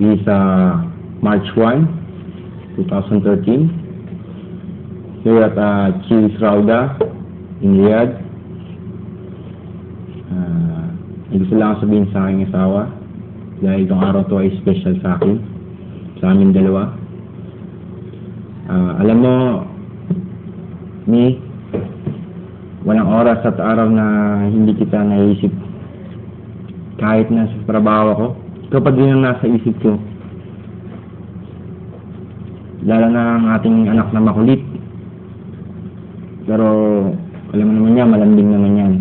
is uh, March 1, 2013. Here at uh, Chili's Rauda in Riyadh. Uh, gusto lang sabihin sa aking asawa dahil itong araw to ay special sa akin, sa amin dalawa. Ah, alam mo, ni, walang oras at araw na hindi kita naisip. Kahit na sa trabaho ko, pa din ang nasa isip ko. Lalo na ang ating anak na makulit. Pero, alam mo naman niya, malambing naman yan.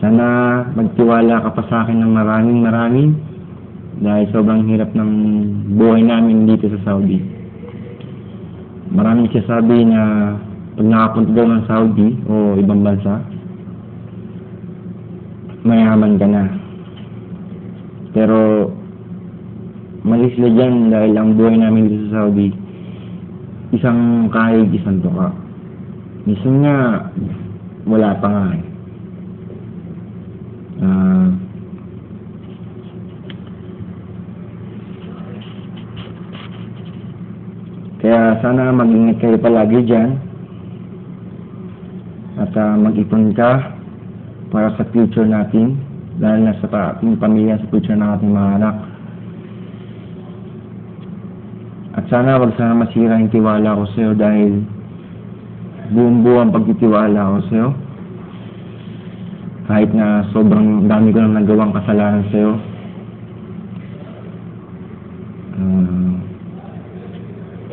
Sana magtiwala ka pa sa akin ng maraming maraming dahil sobrang hirap ng buhay namin dito sa Saudi. Maraming sasabi na pag nakapunta daw ng Saudi o ibang bansa, mayaman ka na. Pero, mali sila dyan dahil ang buhay namin dito sa Saudi, isang kahig, isang tuka. Minsan nga, wala pa nga eh. Ah, kaya sana mag-ingat kayo palagi dyan. At ah, mag-ipon ka para sa future natin. Dahil nasa pa ating pamilya, sa future ng ating mga anak. At sana wag sana masira yung tiwala ko sa'yo dahil buong buo ang pagtitiwala ko sa'yo. Kahit na sobrang dami ko nang nagawang kasalanan sa'yo. Ah,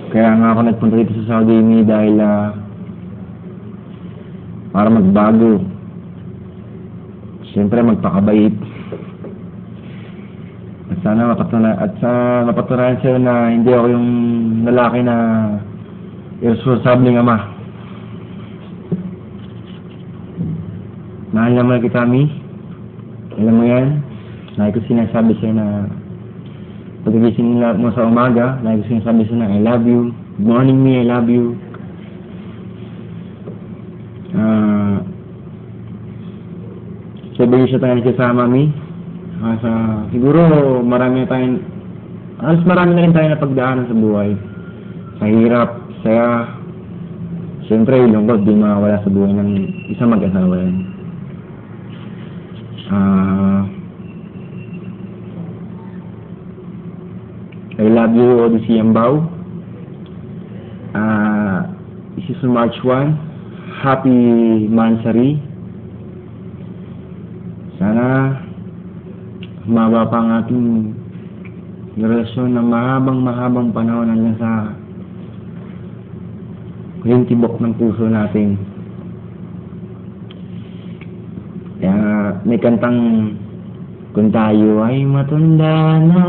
kaya nga ako nagpunta dito sa Saudi dahil ah, para magbago. Siyempre magpakabait. At sana mapatunayan, at sa mapatunayan sa'yo na hindi ako yung lalaki na irresponsibleng ama. Mahal naman kita, Mi. Alam mo yan? Lagi ko sinasabi sa'yo na pagkagising mo sa umaga, lagi ko sinasabi sa'yo na I love you. Good morning, Mi. I love you. Sa ibang siya tayo nagsasama, Mi. Ah, sa, siguro marami tayong, alas marami na rin tayo na pagdaanan sa buhay. Sa hirap, saya, siyempre yung lungkot, di mawala sa buhay ng isang mag-asawa yan. Ah, I love you, Odyssey Yambao. Ah, this is March 1. Happy Mansari. Sana humaba pa ang ating relasyon na mahabang mahabang panahon hanggang sa huling tibok ng puso natin. Kaya may kantang kung tayo ay matanda na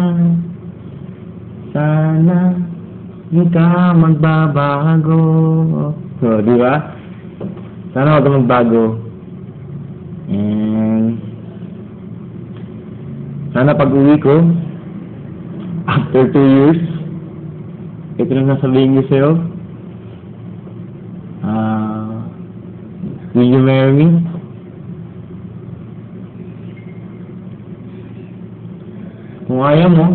sana hindi ka magbabago. So, di ba? Sana huwag magbago. And sana pag uwi ko, after two years, ito na sasabihin ko sa'yo. Ah, will you marry me? Kung ayaw mo,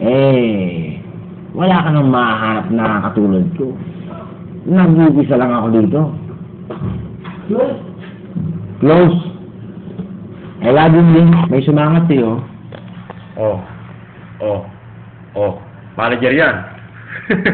eh, wala ka nang mahanap na katulad ko. Nag-uupisa lang ako dito. Close. I love you, Ling. May sumangat sa'yo. Oh. Oh. Oh. Manager yan.